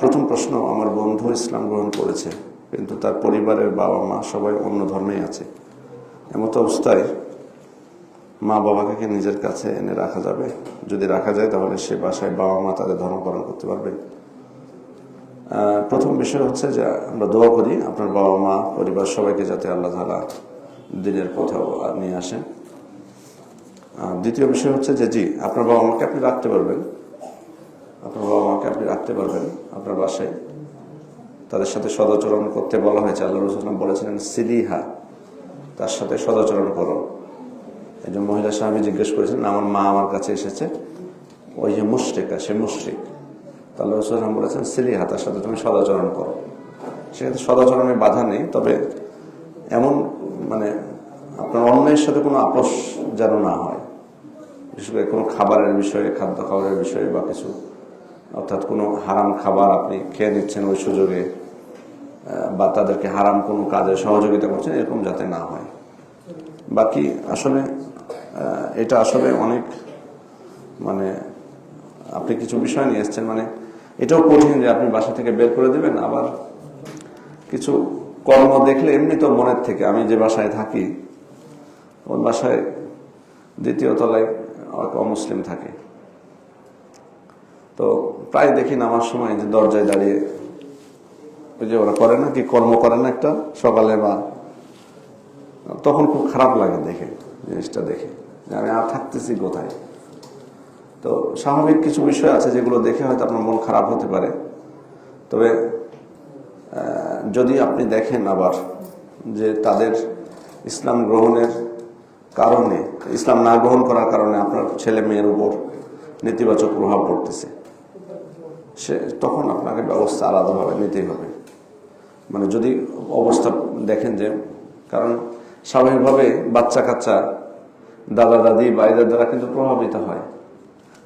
প্রথম প্রশ্ন, আমার বন্ধু ইসলাম গ্রহণ করেছে, কিন্তু তার পরিবারের বাবা মা সবাই অন্য ধর্মেই আছে। এমতো অবস্থায় মা বাবাকে কি নিজের কাছে এনে রাখা যাবে? যদি রাখা যায়, তাহলে সে বাসায় বাবা মা তাদের ধর্ম পালন করতে পারবে। প্রথম বিষয় হচ্ছে যে, আমরা দোয়া করি আপনার বাবা মা পরিবার সবাইকে যাতে আল্লাহ তালা দিনের পথে নিয়ে আসেন। দ্বিতীয় বিষয় হচ্ছে যে, জি, আপনার বাবা মাকে আপনি রাখতে পারবেন আপনার বাবা মাকে আপনি রাখতে পারবেন আপনার বাসায়। তাদের সাথে সদাচরণ করতে বলা হয়েছে। আল্লাহ রসুলাম বলেছিলেন, সিলিহা, তার সাথে সদাচরণ করো। একজন মহিলা স্বামী জিজ্ঞেস করেছেন, আমার মা আমার কাছে এসেছে। ওই যে মুশ্রিকা, সে মুশ্রিক। আল্লাহ রসুলাম বলেছেন, সিলিহা, তার সাথে তুমি সদাচরণ করো। সেক্ষেত্রে সদাচরণে বাধা নেই, তবে এমন মানে আপনার অন্যের সাথে কোনো আপোষ যেন না হয়। বিশেষ করে কোনো খাবারের বিষয়ে খাদ্য খাবারের বিষয়ে বা কিছু। অর্থাৎ কোনো হারাম খাবার আপনি খেয়ে নিচ্ছেন ওই সুযোগে বা তাদেরকে হারাম কোনো কাজে সহযোগিতা করছেন, এরকম যাতে না হয়। বাকি আসলে এটা আসলে অনেক মানে আপনি কিছু বিষয় নিয়ে এসছেন মানে এটাও কঠিন যে আপনি বাসা থেকে বের করে দেবেন, আবার কিছু কর্ম দেখলে এমনি তো মনের থেকে, আমি যে বাসায় থাকি, ওর বাসায় দ্বিতীয় তলায় অমুসলিম থাকে। তো প্রায় দেখি নামার সময় যে দরজায় দাঁড়িয়ে ওই যে ওরা করে না, কি কর্ম করে না একটা সকালে বা তখন খুব খারাপ লাগে দেখে, জিনিসটা দেখে। আমি আর থাকতেছি কোথায়? তো স্বাভাবিক কিছু বিষয় আছে যেগুলো দেখে হয়তো আপনার মন খারাপ হতে পারে। তবে যদি আপনি দেখেন আবার যে তাদের ইসলাম গ্রহণের কারণে, ইসলাম না গ্রহণ করার কারণে আপনার ছেলে মেয়ের উপর নেতিবাচক প্রভাব পড়তেছে। সে তখন আপনাকে ব্যবস্থা আলাদাভাবে নিতেই হবে। মানে যদি অবস্থা দেখেন যে, কারণ স্বাভাবিকভাবে বাচ্চা কাচ্চা দাদা দাদি বা এদের দ্বারা কিন্তু প্রভাবিত হয়।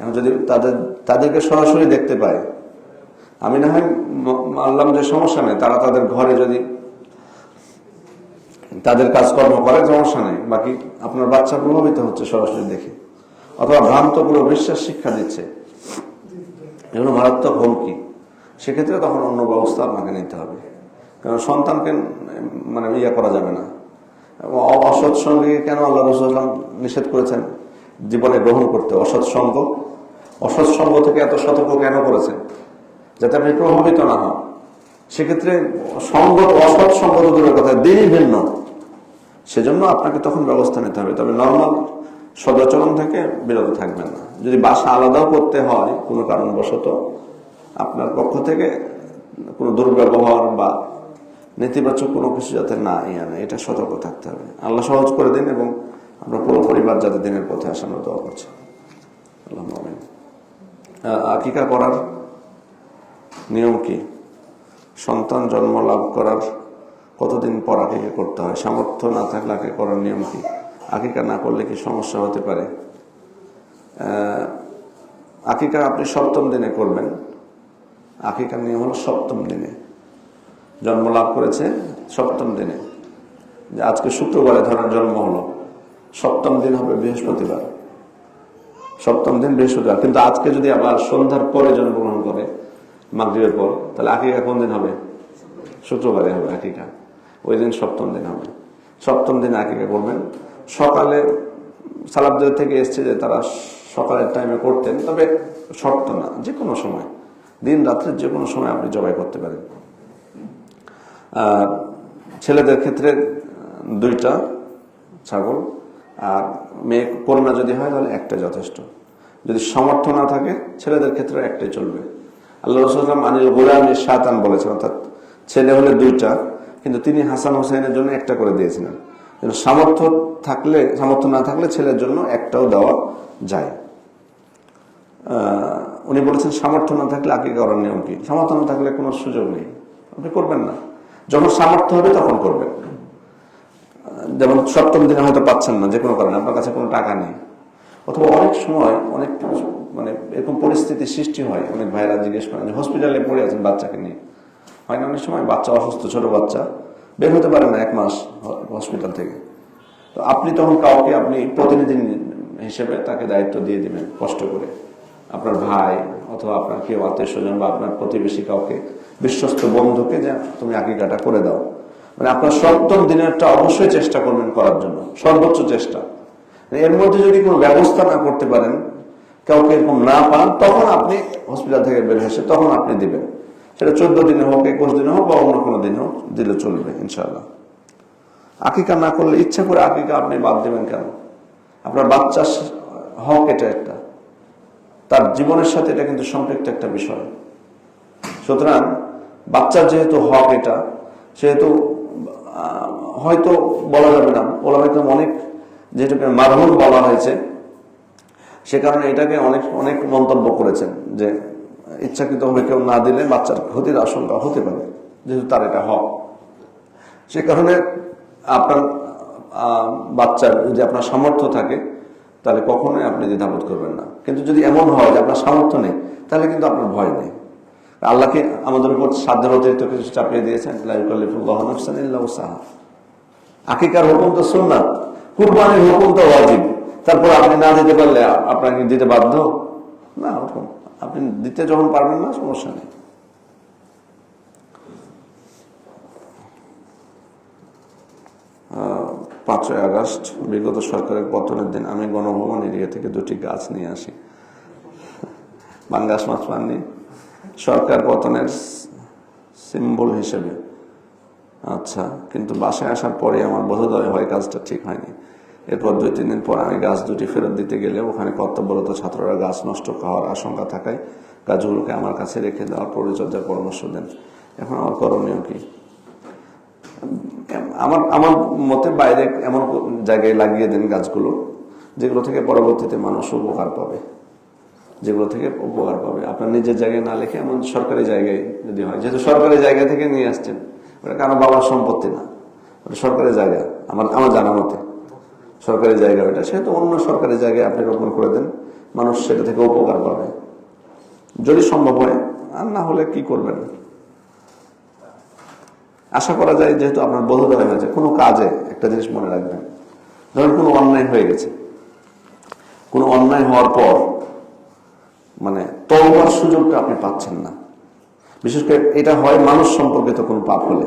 এখন যদি তাদের, তাদেরকে সরাসরি দেখতে পায়, আমি না হয় মানলাম যে সমস্যা নেই, তারা তাদের ঘরে যদি তাদের কাজকর্ম করে, সমস্যা নেই। বাকি আপনার বাচ্চা প্রভাবিত হচ্ছে সরাসরি দেখে। অথবা ভ্রান্ত পুরো বিশ্বাস শিক্ষা দিচ্ছে। এগুলো মারাত্মক হুমকি। সেক্ষেত্রে তখন অন্য ব্যবস্থা আপনাকে নিতে হবে। কারণ সন্তানকে মানে ইয়ে করা যাবে না। অসৎ সঙ্গে কেন আল্লাহ রসুলাম নিষেধ করেছেন জীবনে গ্রহণ করতে? অসৎ সঙ্গ? অসৎ সঙ্গ থেকে এত সতর্ক কেন করেছেন? যাতে আপনি প্রভাবিত না হন। সেক্ষেত্রে সঙ্গ, অসৎ সঙ্গ তো দূরের কথা, দিনই ভিন্ন। সেজন্য আপনাকে তখন ব্যবস্থা নিতে হবে। তবে নর্মাল সদাচরণ থেকে বিরত থাকবেন না। যদি বাসা আলাদাও করতে হয়, কোনো কারণবশত আপনার পক্ষ থেকে কোনো দুর্ব্যবহার বা নেতিবাচক কোনো কিছু যাতে না ইয়ে না এটা সতর্ক থাকতে হবে। আল্লাহ সহজ করে দিন এবং আমরা পুরো পরিবার যাতে দিনের পথে আসে, আমরা দোয়া করছি। আল্লাহ। আকিকা করার নিয়ম কি? সন্তান জন্ম লাভ করার কতদিন পর আকিকা করতে হয়? সামর্থ্য না থাকলে আকিকা করার নিয়ম কি? আকিকা না করলে কি সমস্যা হতে পারে? আকিকা আপনি সপ্তম দিনে করবেন। আকিকার নিয়ম হলো সপ্তম দিনে। জন্ম লাভ করেছে সপ্তম দিনে। যে আজকে শুক্রবারে ধরার জন্ম হলো। সপ্তম দিন হবে বৃহস্পতিবার। সপ্তম দিন বৃহস্পতিবার। কিন্তু আজকে যদি আবার সন্ধ্যার পরে জন্মগ্রহণ করে, মাগরীবের পর, তাহলে আকিকা কোন দিন হবে? শুক্রবারে হবে আকিকা। ওই দিন সপ্তম দিন হবে। সপ্তম দিন আকিকা করবেন। সকালে সালাবদের থেকে এসছে যে তারা সকালের টাইমে করতেন, তবে শর্ত না যে কোনো সময়। দিন রাত্রের যে কোনো সময় আপনি জবাই করতে পারেন। আর ছেলেদের ক্ষেত্রে দুইটা, ছাগল আর মেয়ে, কন্যা যদি হয় তাহলে একটা যথেষ্ট। যদি সমর্থ না থাকে, ছেলেদের ক্ষেত্রে একটাই চলবে। আল্লাহ রসুলাম আনিল গোলাম শাতান বলেছেন, অর্থাৎ ছেলে হলে দুইটা, কিন্তু তিনি হাসান হোসেনের জন্য একটা করে দিয়েছিলেন। সামর্থ্য থাকলে, সামর্থ্য না থাকলে ছেলের জন্য একটাও দেওয়া যায়। উনি বলেছেন, সামর্থ্য না থাকলে আগে করার নিয়ম কি? সামর্থ্য না থাকলে কোনো সুযোগ নেই। আপনি করবেন না। যখন সামর্থ্য হবে তখন করবেন। যেমন সপ্তম দিনে হয়তো পাচ্ছেন না যে কোনো কারণে, আপনার কাছে কোনো টাকা নেই। অথবা অনেক সময় অনেক মানে এরকম পরিস্থিতি সৃষ্টি হয়। অনেক ভাইরা জিজ্ঞেস করেন যে, হসপিটালে পড়ে আছেন বাচ্চাকে নিয়ে? হয় না, অনেক সময় বাচ্চা অসুস্থ, ছোট বাচ্চা। বের হতে পারে না এক মাস হসপিটাল থেকে। তো আপনি তখন কাউকে, আপনি প্রতিনিধি হিসেবে তাকে দায়িত্ব দিয়ে দিবেন কষ্ট করে। আপনার ভাই অথবা আপনার কেউ আত্মীয় স্বজন বা আপনার প্রতিবেশী কাউকে, বিশ্বস্ত বন্ধুকে যে তুমি আকিকাটা করে দাও। মানে আপনার সপ্তম দিনেরটা অবশ্যই চেষ্টা করবেন করার জন্য, সর্বোচ্চ চেষ্টা। এর মধ্যে যদি কোনো ব্যবস্থা না করতে পারেন, কাউকে এরকম না পান, তখন আপনি হসপিটাল থেকে বের হয়েছে তখন আপনি দিবেন। সেটা চোদ্দ দিনে হোক, একুশ দিনে হোক বা অন্য কোনো দিনে হোক, দিলে চলবে ইনশাল্লাহ আকিকা না করলে, ইচ্ছা করে আকিকা আপনি বাদ দেবেন কেন? আপনার বাচ্চার হক এটা একটা। তার জীবনের সাথে এটা কিন্তু সম্পৃক্ত একটা বিষয়। সুতরাং বাচ্চার যেহেতু হক এটা, সেহেতু হয়তো বলা যাবে না। হয়তো অনেক যেটাকে মারহুল বলা হয়েছে, সে কারণে এটাকে অনেক অনেক মন্তব্য করেছেন যে ইচ্ছাকৃতভাবে কেউ না দিলে বাচ্চার ক্ষতির আশঙ্কা হতে পারে, যেহেতু তার এটা হক। সে কারণে আপনার বাচ্চার যদি আপনার সামর্থ্য থাকে, তাহলে কখনোই আপনি দ্বিধাবোধ করবেন না। কিন্তু যদি এমন হয় যে আপনার সামর্থ্য নেই, তাহলে কিন্তু আপনার ভয় নেই। আল্লাহকে আমাদের উপর সাধ্যের অতিরিক্ত কিছু চাপিয়ে দিয়েছেন। আকিকার হুকুম তো সুন্নাত, কুরবানির হুকুম তো ওয়াজিব। তারপর আপনি না দিতে পারলে আপনাকে দিতে বাধ্য? না হুকুম আপনি দিতে যখন পারবেন না, সমস্যা নেই। পাঁচই আগস্ট, বিগত সরকারের পতনের দিন আমি গণভবন এরিয়া থেকে দুটি গাছ নিয়ে আসি। বাঙ্গাস মাছ পাননি। সরকার পতনের সিম্বল হিসেবে। আচ্ছা কিন্তু বাসায় আসার পরে আমার বোধোদয় হয় কাজটা ঠিক হয়নি। এরপর দুই, তিন দিন পর আমি গাছ দুটি ফেরত দিতে গেলে ওখানে কর্তব্যরত ছাত্ররা গাছ নষ্ট হওয়ার আশঙ্কা থাকায় গাছগুলোকে আমার কাছে রেখে দেওয়ার পরিচর্যার পরামর্শ দেন। এখন আমার করণীয় কি? আমার আমার মতে বাইরে এমন জায়গায় লাগিয়ে দেন গাছগুলো, যেগুলো থেকে পরবর্তীতে মানুষ উপকার পাবে। যেগুলো থেকে উপকার পাবে। আপনার নিজের জায়গায় না লেখে এমন সরকারি জায়গায় যদি হয়, যেহেতু সরকারি জায়গা থেকে নিয়ে আসছেন, ওটা কারও বাবার সম্পত্তি না। ওটা সরকারি জায়গা, আমার আমার জানা মতে। সরকারি জায়গা ওইটা সেহেতু অন্য সরকারি জায়গায় আপনি রোপণ করে দেন, মানুষ সেটা থেকে উপকার পাবে। যদি সম্ভব হয়, আর না হলে কি করবেন? আশা করা যায় যেহেতু আপনার বোধোদয় হয়েছে কোনো কাজে একটা জিনিস মনে রাখবেন। ধরুন কোনো অন্যায় হয়ে গেছে। কোনো অন্যায় হওয়ার পর মানে তলবার সুযোগটা আপনি পাচ্ছেন না। বিশেষ করে এটা হয় মানুষ সম্পর্কিত কোনো পাপ হলে।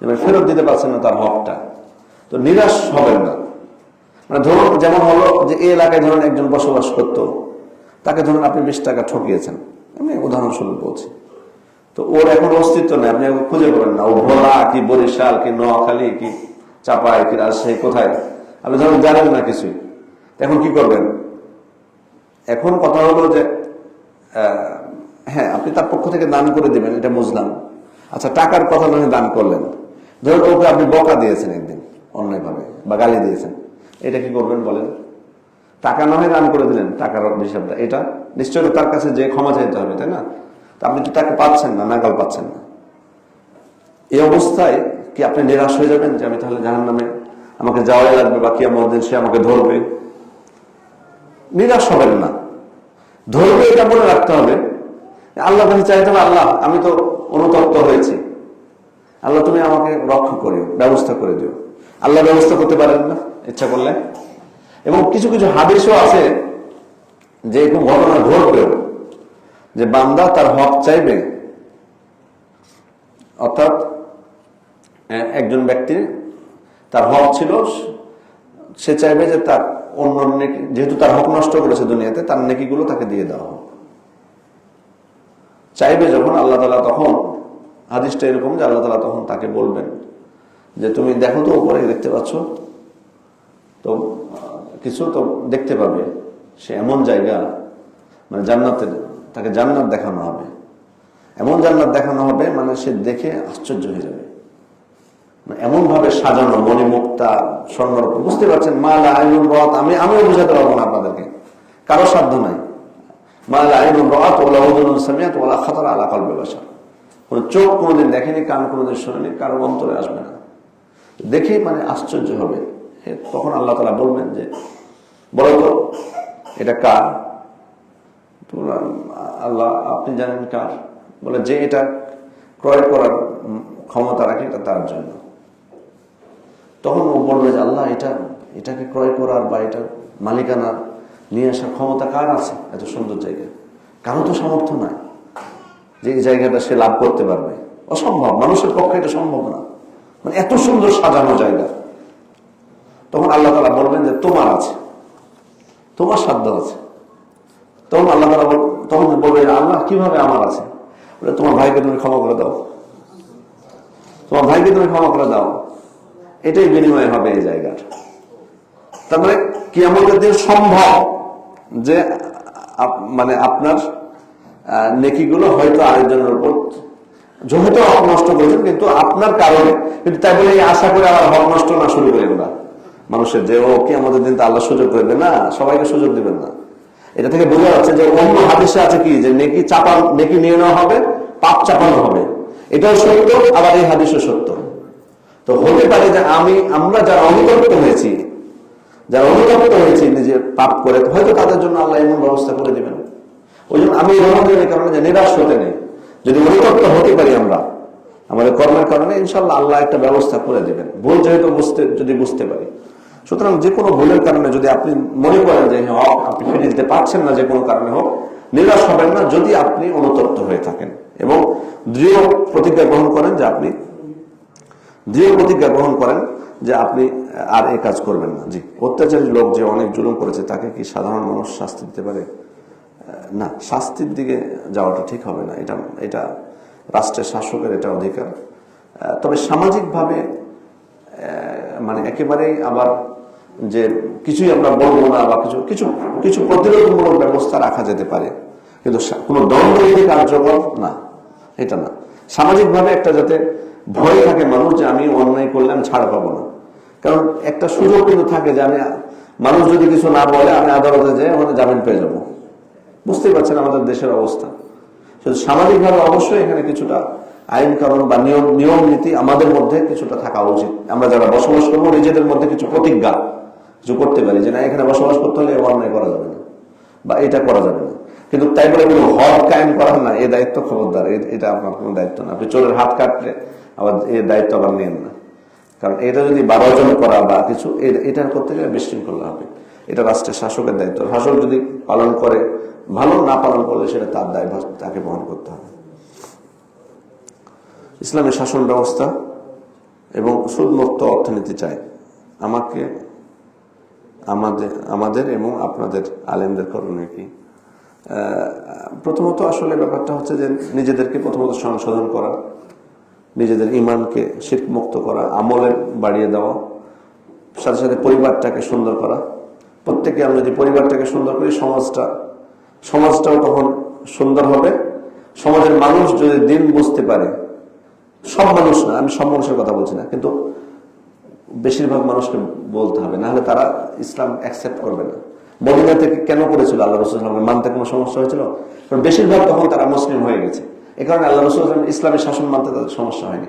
যেমন ফেরত দিতে পারছেন না তার হকটা। তো নিরাশ হবেন না। ধরুন, যেমন হলো যে এই এলাকায় ধরুন একজন বসবাস করত, তাকে ধরুন আপনি বিশ টাকা ঠকিয়েছেন। আমি উদাহরণস্বরূপ বলছি। তো ওর এখন অস্তিত্ব নেই, আপনি খুঁজে পাবেন না। ও ভোলা, কি বরিশাল, কি নোয়াখালী, কি চাপায় কি রাজশাহী, কোথায়? আপনি ধরুন জানেন না কিছুই। এখন কি করবেন? এখন কথা হলো যে হ্যাঁ আপনি তার পক্ষ থেকে দান করে দিবেন, এটা বুঝলাম। আচ্ছা টাকার কথা নয় দান করলেন। ধরুন ওকে আপনি বকা দিয়েছেন একদিন, অন্যায়ভাবে, বা গালি দিয়েছেন। এটা কি করবেন বলেন? টাকা না হয় দান করে দিলেন টাকার হিসাবটা। এটা নিশ্চয়ই তার কাছে যে ক্ষমা চাইতে হবে, তাই না? তা আপনি তো তাকে পাচ্ছেন না, নাগাল পাচ্ছেন না। এই অবস্থায় কি আপনি নিরাশ হয়ে যাবেন যে আমি তাহলে জাহান নামে আমাকে যাওয়াই লাগবে বা কি আমার দিন সে আমাকে ধরবে? নিরাশ হবেন না। ধরবে এটা মনে রাখতে হবে। আল্লাহ কাছে চাইতে হবে আল্লাহ, আমি তো অনুতপ্ত হয়েছি। আল্লাহ তুমি আমাকে রক্ষা করিও, ব্যবস্থা করে দিও। আল্লাহ ব্যবস্থা করতে পারেন না, ইচ্ছা করলে। এবং কিছু কিছু হাদিসও আছে যে এরকম ঘটনা ঘটবেও, যে বান্দা তার হক চাইবে। অর্থাৎ একজন ব্যক্তি তার হক ছিল, সে চাইবে যে তার অন্য যেহেতু তার হক নষ্ট করেছে দুনিয়াতে, তার নেকিগুলো তাকে দিয়ে দেওয়া হোক। চাইবে যখন আল্লাহ তালা তখন, হাদিসটা এরকম যে আল্লাহ তালা তখন তাকে বলবেন। যে তুমি দেখো তো উপরে দেখতে পাচ্ছ? তো কিছু তো দেখতে পাবে। সে এমন জায়গা মানে জান্নাতের, তাকে জান্নাত দেখানো হবে। এমন জান্নাত দেখানো হবে মানে সে দেখে আশ্চর্য হয়ে যাবে। মানে এমন ভাবে সাজানো, মণিমুক্তা, স্বর্ণরূপ, বুঝতে পারছেন? মালা আইনুল রথ আমি, আমিও বুঝাতে পারব না আপনাদেরকে। কারও সাধ্য নাই। মালা আইনুল রথ ওলা সামিয়াত ওলা খাতার আলা কলবে বাসা কোনো চোখ কোনোদিন দেখেনি, কান কোনোদিন শোনেনি, কারও অন্তরে আসবে না। দেখেই মানে আশ্চর্য হবে। তখন আল্লাহ তালা বলবেন যে, বলো তো, এটা কার? আল্লাহ, আপনি জানেন কার? বলে, যে এটা ক্রয় করার ক্ষমতা রাখে, এটা তার জন্য। তখন ও বলবে যে, আল্লাহ, এটা, এটাকে ক্রয় করার বা এটা মালিকানা নিয়ে আসার ক্ষমতা কার আছে? এত সুন্দর জায়গা। কারও তো সামর্থ্য নাই যে এই জায়গাটা সে লাভ করতে পারবে। অসম্ভব, মানুষের পক্ষে এটা সম্ভব না। মানে এত সুন্দর সাজানো জায়গা। তখন আল্লাহ তালা বলবেন যে তোমার আছে। তোমার সাধ্য আছে। তখন আল্লাহ তালা তখন বলবেন আল্লাহ কীভাবে আমার আছে? বলে, তোমার ভাইকে তুমি ক্ষমা করে দাও। তোমার ভাইকে তুমি ক্ষমা করে দাও। এটাই বিনিময় হবে এই জায়গার। তার মানে কি আমাদের দিন সম্ভব যে মানে আপনার নেকিগুলো হয়তো আরেকজনের উপর হয়তো হক নষ্ট করেছেন, কিন্তু আপনার কারণে, কিন্তু তাই বলে আশা করে আবার হক নষ্ট না শুরু করে না। মানুষের যে ও কি আমাদের দিন তো আল্লাহ সুযোগ করবে না, সবাইকে সুযোগ দিবেন না। এটা থেকে বোঝা যাচ্ছে যে অন্য হাদিসে আছে কি, যে নেকি চাপা নেকি নিয়ে নেওয়া হবে, পাপ চাপানো হবে। এটাও সত্য, আবার এই হাদিসও সত্য। তো হতে পারে যে আমি, আমরা যারা অনুতপ্ত হয়েছি, যারা অনুতপ্ত হয়েছি নিজের পাপ করে, হয়তো তাদের জন্য আল্লাহ এমন ব্যবস্থা করে দিবেন। ওই জন্য আমি এই কারণে যে নিরাশ হতে নেই। যদি অনুতপ্ত হতে পারি আমরা আমাদের কর্মের কারণে ইনশাল্লাহ আল্লাহ একটা ব্যবস্থা করে দেবেন। ভুল যেহেতু বুঝতে যদি বুঝতে পারি। সুতরাং যে কোনো ভুলের কারণে যদি আপনি মনে করেন যে হ্যাঁ, হক আপনি ফিরে দিতে পারছেন না যে কোনো কারণে হোক নিরাশ হবেন না যদি আপনি অনুতপ্ত হয়ে থাকেন এবং দৃঢ় প্রতিজ্ঞা গ্রহণ করেন যে আপনি দৃঢ় প্রতিজ্ঞা গ্রহণ করেন যে আপনি আর এই কাজ করবেন না। জি অত্যাচারী লোক যে অনেক জুলুম করেছে তাকে কি সাধারণ মানুষ শাস্তি দিতে পারে? না, শাস্তির দিকে যাওয়াটা ঠিক হবে না। এটা এটা রাষ্ট্রের শাসকের এটা অধিকার। তবে সামাজিকভাবে মানে একেবারেই আবার যে কিছুই আমরা বলব না বা কিছু কিছু কিছু প্রতিরোধমূলক ব্যবস্থা রাখা যেতে পারে, কিন্তু কোনো দণ্ডবিধি কার্যকর না, এটা না। সামাজিকভাবে একটা যাতে ভয় থাকে মানুষ যে আমি অন্যায় করলে আমি ছাড় পাবো না। কারণ একটা সুযোগ কিন্তু থাকে যে আমি, মানুষ যদি কিছু না বলে আমি আদালতে যাই ওখানে জামিন পেয়ে যাব। বুঝতেই পারছেন আমাদের দেশের অবস্থা। শুধু সামাজিকভাবে অবশ্যই এখানে কিছুটা আইন কারণ বা নিয়ম নিয়ম নীতি আমাদের মধ্যে কিছুটা থাকা উচিত। আমরা যারা বসবাস করব, নিজেদের মধ্যে কিছু প্রতিজ্ঞা কিছু করতে পারি যে না, এখানে বসবাস করতে হলে এ অন্যায় করা যাবে না বা এটা করা যাবে না। কিন্তু তাই বলে কোনো হক কায়েম করার না, এ দায়িত্ব খবরদার এটা আপনার কোনো দায়িত্ব না। আপনি চোরের হাত কাটলে আবার এই দায়িত্ব আবার নেন না। কারণ এটা যদি বারো জন করা বা কিছু, এ- এটা করতে গেলে বিশৃঙ্খলা হবে। এটা রাষ্ট্রের শাসকের দায়িত্ব। শাসক যদি পালন করে ভালো না পালন করলে সেটা তার দায়ভার তাকে বহন করতে হবে। ইসলামের শাসন ব্যবস্থা এবং সুদমুক্ত অর্থনীতি চাই। আমাকে, আমাদের আমাদের এবং আপনাদের আলেমদের করণীয় কি? প্রথমত আসলে ব্যাপারটা হচ্ছে যে নিজেদেরকে প্রথমত সংশোধন করা, নিজেদের ইমানকে শীত মুক্ত করা, আমলের বাড়িয়ে দেওয়া, সাথে সাথে পরিবারটাকে সুন্দর করা। প্রত্যেকে আমরা যদি পরিবারটাকে সুন্দর করি, সমাজটা সমাজটাও তখন সুন্দর হবে। সমাজের মানুষ যদি দিন বুঝতে পারে, সব মানুষ না, আমি সব মানুষের কথা বলছি না, কিন্তু বেশিরভাগ মানুষকে বলতে হবে, নাহলে তারা ইসলাম অ্যাকসেপ্ট করবে না। মদিনা থেকে কেন করেছিল আল্লাহ রসুলামকে মানতে কোনো সমস্যা হয়েছিল? কারণ বেশিরভাগ তখন তারা মুসলিম হয়ে গেছে। এ কারণে আল্লাহ রসুলাম ইসলামের শাসন মানতে তাদের সমস্যা হয়নি।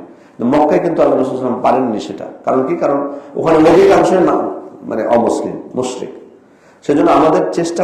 মক্কায় কিন্তু আল্লাহ রসুলাম পারেননি সেটা। কারণ কি? কারণ ওখানে অধিকাংশ না মানে অমুসলিম, মুশরিক। সেজন্য আমাদের চেষ্টা